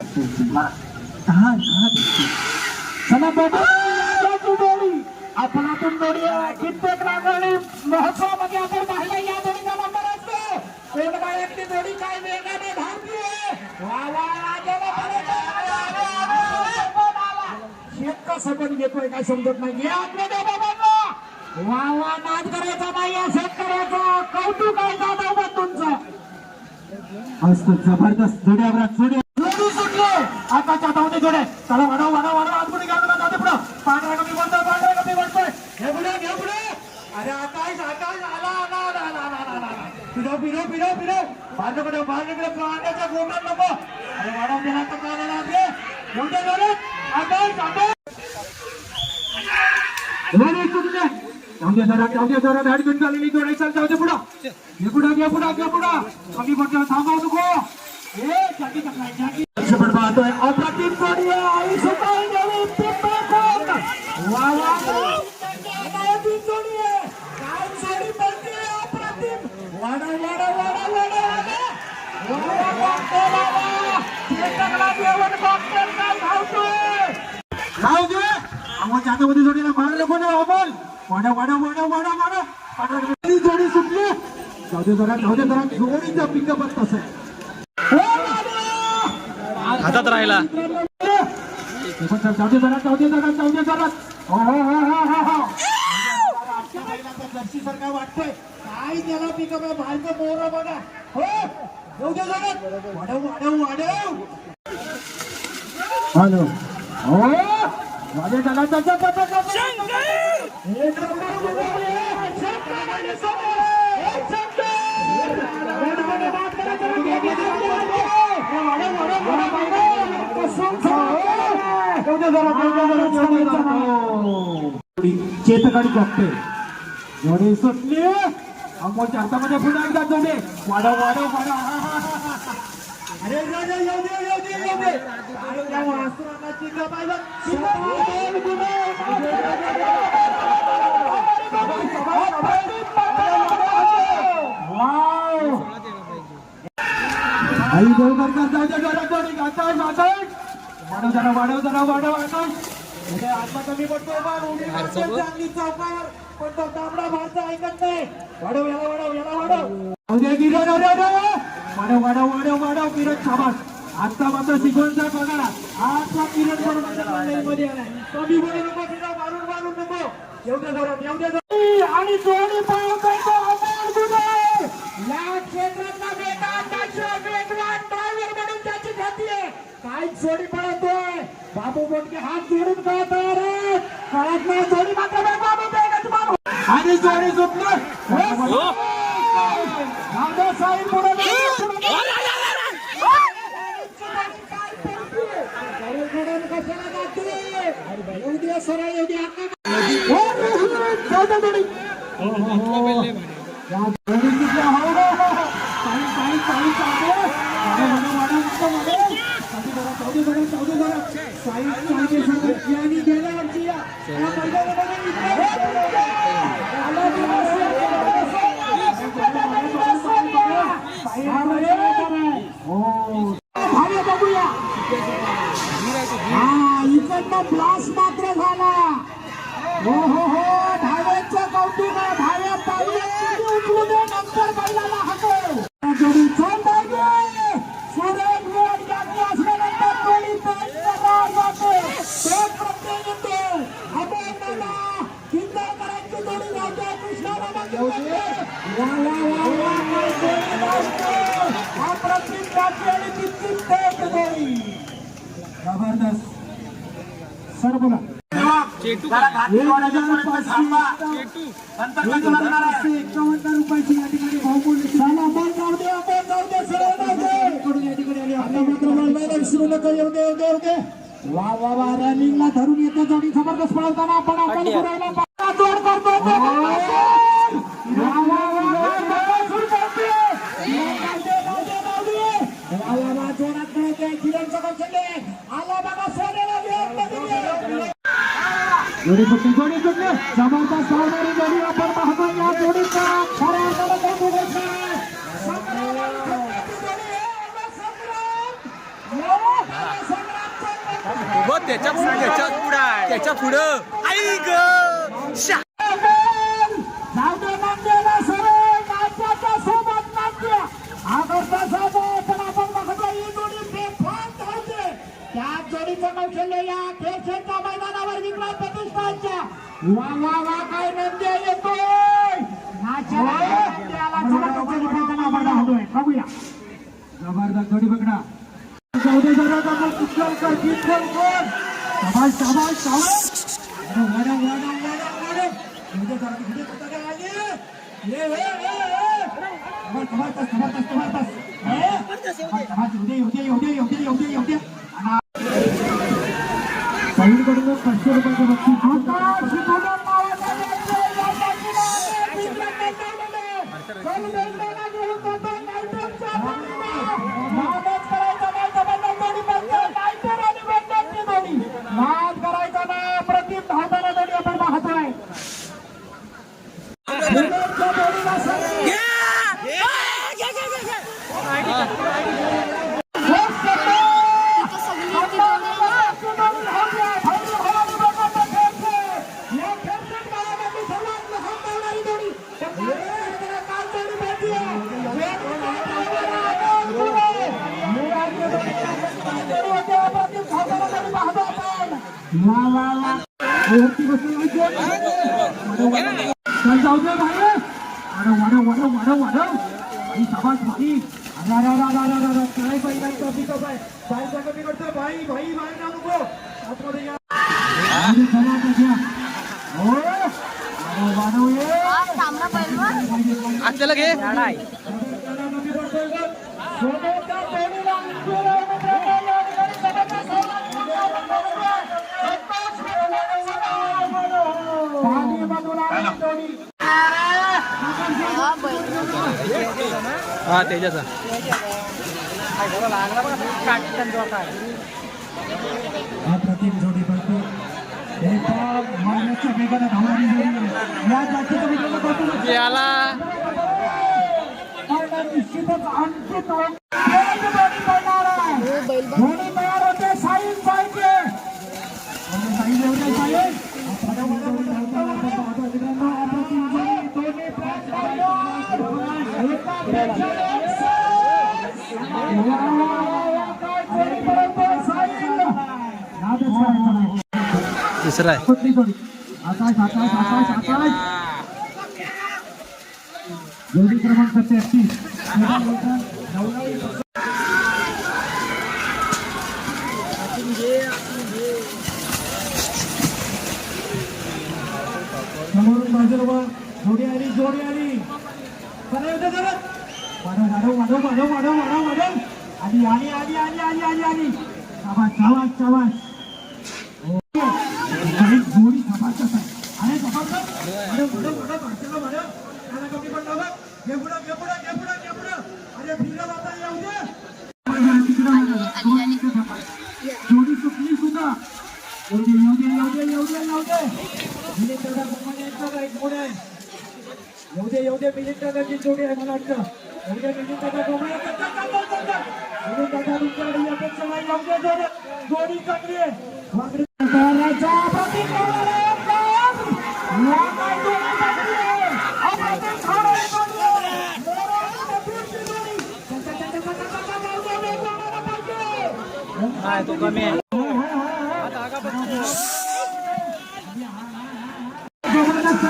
कहा कहा चला बेटा याची जोडी आपलातून कित्येक रांगोळी महोत्सवामध्ये आपण पाहिलं या जोडीचा नंबर असतो कोण कोणगाळ्यातली जोडी काय वेगाने धावतीये वा वा राजाला शेत घेतोय काय समजत नाही घे आतमध्ये बाबांना वा वा नाद करायचा नाही या शेतकऱ्याचा कौतुक आहे दादा तुमचं मस्त जबरदस्त जोड्यावर जोड्या. जोडी सुटले आताच्या धावते जोडे. चला वाढव वाढव वाढव. आतमध्ये घ्या तुला जाते पुढं. पांढरा कमी बोलतोय पांढरा कमी बोलतोय घे पुढे घे पुढे. अरे आकाश आकाश आला आला आला आला आला आला आला. पिरो पिरो पिरो पिरो बाजूकडे बाजूकडे पाण्याच्या गोटात नको. अरे वाढव दिला तर काय झालं आपले? मोठे जोडे. आकाश आकाश. जोडी जरा जाऊ जरा. धाड घेऊन चाललेली जोडी. चल पुढं. पुढं घे पुढं घे पुढं. कमी पडतो नको. ए जागी टाकलाय जागी लक्ष्मण पाहतोय अप्रतिम जोडी आहे आई सुताई गेली पिंपळकोट वा वा अप्रतिम जोडी आहे काय जोडी बनते अप्रतिम वाडा वाडा वाडा वाडा वाडा वा वा कॉकटेल आला चेतकला जेवण कॉकटेल काय धावतोय जाऊ दे आम्हा जागेमध्ये जोडीला मारलं कोण अमोल वाडा वाडा वाडा वाडा वाडा पांढरा जोडी सुटली जाऊ दे जरा जाऊ दे जरा जोडीचा पिकअप तसं महिन्याचा राहिला सारखा वाटतोय काय त्याला पिकअप आहे बाहेरचं मोर बघा हो दे वाढव वाढव वाढव हॅलो हो एक चेतकाडी बघते जोडे सुटली. अमोलच्या हातामध्ये पुन्हा एकदा जोडे. वाढव वाढव वाढव. अरे जाऊ वाव. आई देवकर जाऊ दे जरा वाढव जरा वाढव जरा वाढव आकाश. आत्मा कमी पडतो बा उडी मारते चांगली चौकार. पण तो तांबडा भाषा ऐकत नाही. वाढव याला वाढव याला वाढव. दे किरण अरे अरे वाढव वाढव वाढव वाढव किरण शाबास आता मात्र सिक्वेन्सचा बघा आता किरण बरोबर मध्ये आलाय. कमी बोलू नको तिला मारून मारून नको. येऊ दे जरा येऊ दे जरा. आणि जोडी पाहतोय तो अमोल या क्षेत्रातला बेटा आहे काय जोडी पळतोय बाबू बोटके हात जोडून काय तयार आहे कळत नाही जोडी मात्र बे बाबू बेगच मारू आणि जोडी सुटली रामदेव साहेब पुढे गेले, पुढे गेले. अरे गुडन कशाला जाते? येऊ दे सरळ येऊ दे आता. हो, हो, हो, जाऊ दे जोडी. हो, हो, हो. या जोडीची जी हो, हो, हो, हो. चाळी, चाळी, चाळी चालते. वाढव, वाढव, वाढव, नुसतं वाढव. चालते जरा, जाऊ दे जरा, जाऊ दे जरा. चाळी, चाळी, चाळी. यांनी गेल्या वर्षी या. या मैदानामध्ये इकडे हे पुढे. आला दिवस, आला दिवस. हा, बरे. हो. भारी बघूया हा इकडनं ब्लास्ट मात्र झाला हो हो हो धाव्याचं कौतुक आहे धाव्या पावल्या किती उचलू दे नंतर बैलाला हटव जोडी चल पाहिजे सुरेख वेळ जाती असल्यानंतर जोडी पेटणार जाते पेट प्रत्यय येते अभय दादा किंदळकरांची जोडी जाते कृष्णारामांची जोडी वा वा वा वा काय जोडी धावते. अप्रतिम जाते आणि तितकी पेट जोडी जबरदस्त सर बोला एकावन्न रुपयाची या ठिकाणी बहुमूल्य चला बंद जाऊ दे जाऊ दे कडून या ठिकाणी आली मात्र विसरू नका येऊ दे येऊ दे येऊ दे वा वा वा धरून येते जोडी जबरदस्त पळवताना आपण आपण जोड करतो वा वा वा बकासूर करते. जाऊ दे, जाऊ दे, जाऊ दे. वा वा वा जोरात पळते किरणचं कौशल्य आला बघा सोन्याला वेगमध्ये जोडी सुटली जोडी सुटली जबरदस्त धावणारी जोडी आपण पाहतो. या जोडीचा खऱ्या! संग्राम! संग्राम! त्याच्या त्याच्या त्याच्या पुढं. आई ग! शा जाऊ दे नांदेला सरळ नाट्याच्या सोबत नाट्य आगरचा सोबत पण आपण बघतो ही जोडी बेफाम धावते त्या जोडीचं प्रतिष्ठानच्या वा वा वा काय नंद्या येतोय. बघूया. जबरदस्त जोडी बघणार जाऊ दे जरा जरा कुठलं कर जीत कर कोण? शाबाश शाबाश शाबाश वाडा वाडा वाडा वाडा उद्या जरा उद्या कुठं काय आली ये ये ये ये कमाल कमाल तास कमाल तास कमाल तास ए कमाल उद्या उद्या उद्या उद्या उद्या उद्या सगळीकडून पाचशे रुपयाचं बक्षीस आकाश शिवोले नावाचा व्यक्ती या ठिकाणी विक्रम नंदनने घेऊन जातो नायटरच्या बंदीला. नादच करायचा नाही जबरदस्त जोडी बनते. नायटर आणि बंदरची जोडी. नाद करायचा नाही प्रतिम धावताना जोडी आपण पाहतोय विनोदच्या जोडीला सगळे होस्ट करतो. जाऊ दे भाई वाढव वाढव वाढव वाढव भाई शाबास भाई अरे अरे अरे अरे अरे अरे काय बाई काय टॉपिक आहे बाईचा कमी करतो भाई भाई भाई ना नको आतमध्ये या वाढव आपल्याला घे हा बैल हा। त्याच्याचा अप्रतिम जोडी बनते एकदम मारण्याच्या वेगाने धावणारी जोडी या जातीचं मित्रांनो कौतुक याला आणि निश्चितच आणखी तो एक जोडी पडणार आहे तिसरा आहे. आकाश आकाश आकाश आकाश जोडी क्रमांक तेहतीस समोरून बाजूला जोडी आली जोडी आली. जरा. वाढव वाढव वाढव वाढव वाढव वाढव वाढव. आली आली आली आली आली आली आली. शाबास शाबास शाबास. काही जोडी आहे. अरे जबरदस्त अरे पुढं पुढं भाषेला म्हणा त्याला कमी पडला बघ घे पुढं घे पुढं घे पुढं घे पुढं. अरे फिरलं आता येऊ दे. जोडी चुकली सुद्धा. येऊ दे येऊ दे येऊ दे येऊ दे येऊ दे. मिलिंद दादा घुमून एक पुढे येऊ दे येऊ दे मिलिंद दादाची जोडी आहे मला वाटतं. येऊ दे मिलिंद काय तो कमी आहे जबरदस्त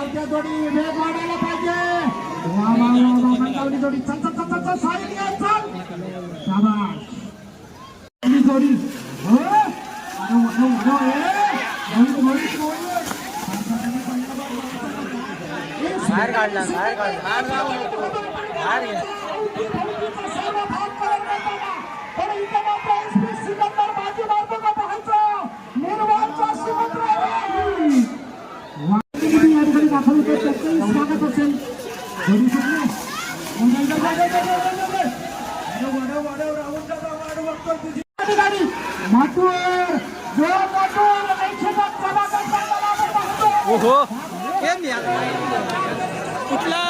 धावत्या जोडी वेग वाढायला पाहिजे वा वा वा वा मंदावली जोडी चल चल चल चल चल साहिल ये, चल शाबास आपली जोडी हो वाढव वाढव वाढव ए जोडी जोडी जोडी बाहेर काढला बाहेर काढला बाहेर इथं ઓહો કેમ યાર કેટલા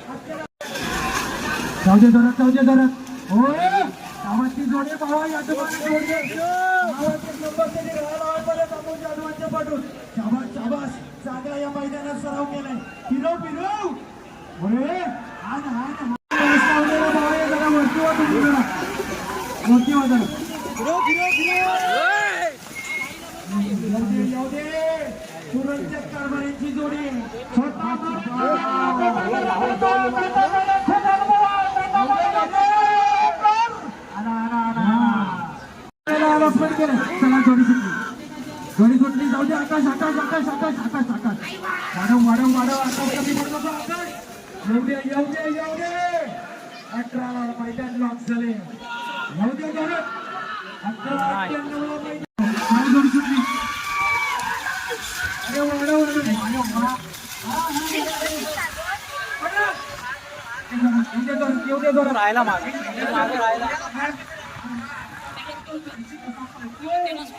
जाऊ दे जरा जाऊ दे जरा होय गावाची जोडे भावा या ठिकाणी जोडे पाठवून शाबास शाबास चांगला या मैदानात सराव केलाय फिरव फिरव होय हा ना हा भावा जरा वरती वा तुम्ही वरती वा जरा वाढव वाढव वाढव. आकाश कमी पडतो तो आकाश. येऊ दे येऊ दे येऊ दे. अठराला मैदान लॉक झाले. येऊ दे जरा अठरा अठ्ठ्याण्णवला अरे वाढव वाढव. येऊ दे. राहिला मागे. राहिला साईरांची जोडे, लवकर, लवकर, लवकर.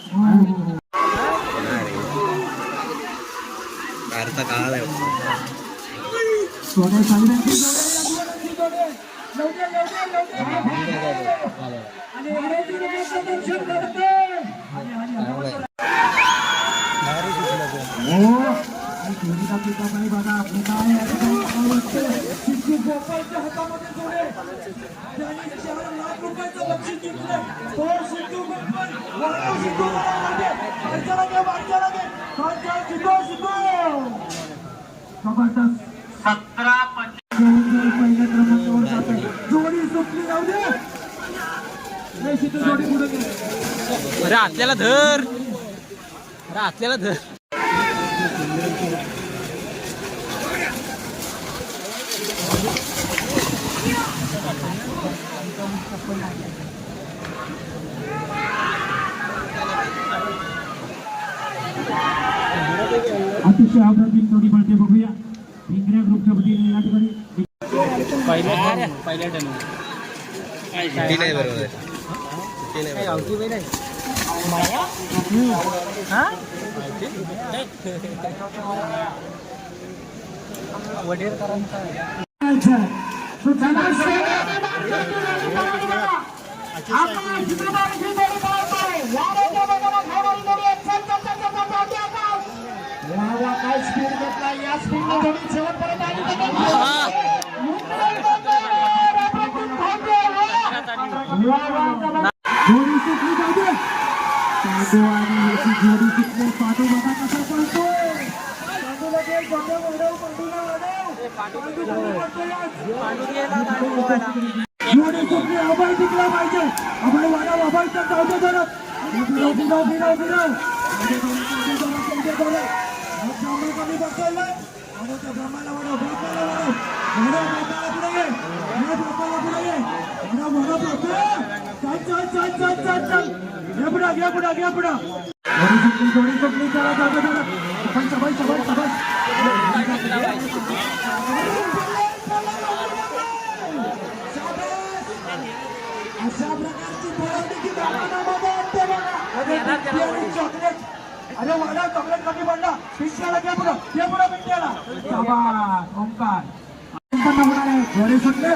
आणि इंग्रजीमध्ये प्रदर्शन करते. आणि, आणि, आणि. हो. आणि धोनीचा पिता नाही बघा, आपलं काय आहे, काय वाटतं? सिद्धू गोपाळच्या हातामध्ये जोडे. त्यांनी चार लाख रुपयाचं बक्षीस जिंकलं. तो सिद्धू गोपाळ, वरनं सिद्धू गोपाळमध्ये. वरच्याला घे, वरच्याला घे. वरच्या सिद्धू, सिद्धू. जबरदस्त पहिल्या क्रमांकावर जातोय. जोडी सुटली जाऊ दे नाही, सिद्धू जोडी पुढे गेली. अरे आतल्याला धर अरे आतल्याला धर अतिशय अप्रतिम जोडी पळते बघूया. पिंगऱ्या ग्रुपच्या वतीने या ठिकाणी पहिल्या पहिल्या टन अभय टिकला पाहिजे अभय वाढव अभय तर जाऊ जरा फिरव फिरव फिरव फिरव कमी बसवलं वाढव वाढव ब्राह्मणाला वाढव पुढे पुढे चल चल चल चल चल चल घे पुढं घे पुढं घे पुढं जोडी सुटली जोडी सुटली चला जाऊ दे जरा सबाई सबाई सबाई सबाई अशा प्रकारची पळवणी की ब्राह्मणामध्ये असते बघा. अरे बिट्टी आणि चॉकलेट अरे वाडा चॉकलेट कमी पडला पिंट्याला घे पुढं घे पुढं पिंट्याला शाबास ओंकार ओंकार होणार आहे जोडी सुटले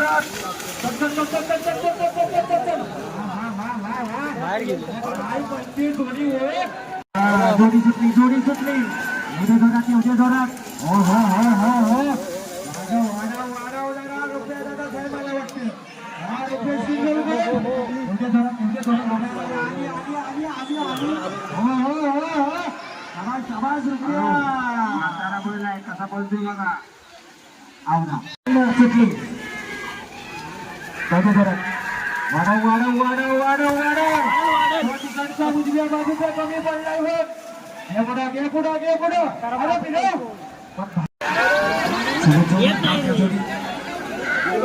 जोडी सुटली जोडी सुटली उद्या जोरात उद्या जोरात हो हो हो हो हो कसा बोलतोय बघा. आवडा सुटली. బాబు గారు వాడో వాడో వాడో వాడో వాడో కంటా ఉజవ్या बाजूला कमी पडलाय हो हे पुढं हे पुढं हे पुढं अरे पिलो येत नाही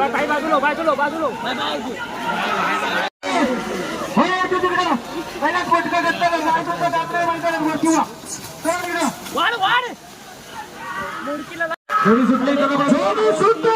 बाई बाजूलो बाजूलो बाजूलो बाय बाय हो तू तिकडे पहिला कोटका घेतला बाजूचा दाबरे म्हणतात गोटीवा कोण इकडे वाड वाड मुडकीला थोडी सुटली का बाजू थोडी सुटली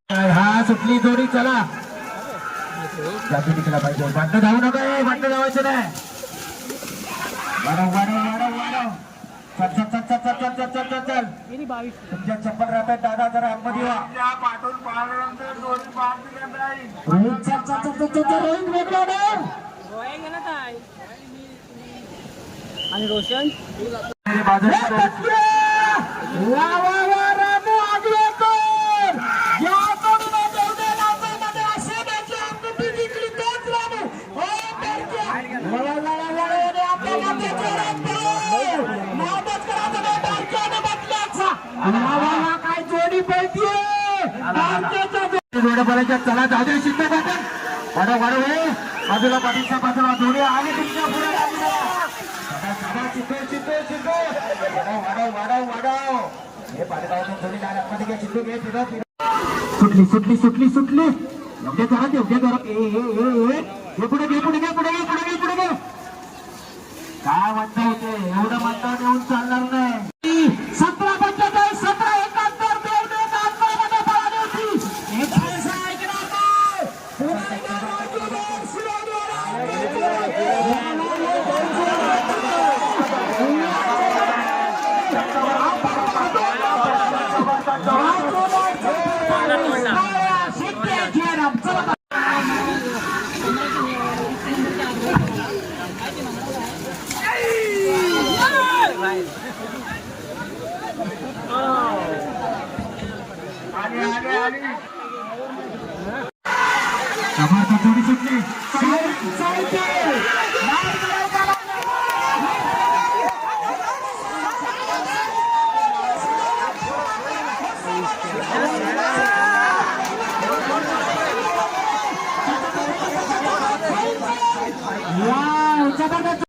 हो, हो, हो, हो, हो, हो. हा सुटली जोडी चला जाती तिकडा पाहिजे बंद धावू नका बंद धावायचं नाही वाढव वाढव वाढव वाढव चल चल चल चल चल चल चल चल चल तुमच्या चप्पल राहतात दादा जरा आतमध्ये वा रोहित चल चल चल चल चल चल रोहित वेगळा डाव. आणि रोशन हे पटके! वा वा वा जो- जोड्या बोलायच्या चला जाऊ शिंदे पाटील वाढव वाढव हे बाजूला पाठीच्या बाजूला जोडी आली तुमच्यापुढे चितो चितो चितो वाढव वाढव वाढव हे पाडगावने थोडी लालमध्ये घे चितो घे फिरव सुटली सुटली सुटली सुटली. एवढ्या जोरात एवढ्या जोरात ए ए हे पुढे घे पुढे घे पुढे घे पुढे घे पुढे घे. काय म्हणता होते? एवढं म्हणता येऊन चालणार नाही. सतरा पंचेचाळीस सतरा I'm going to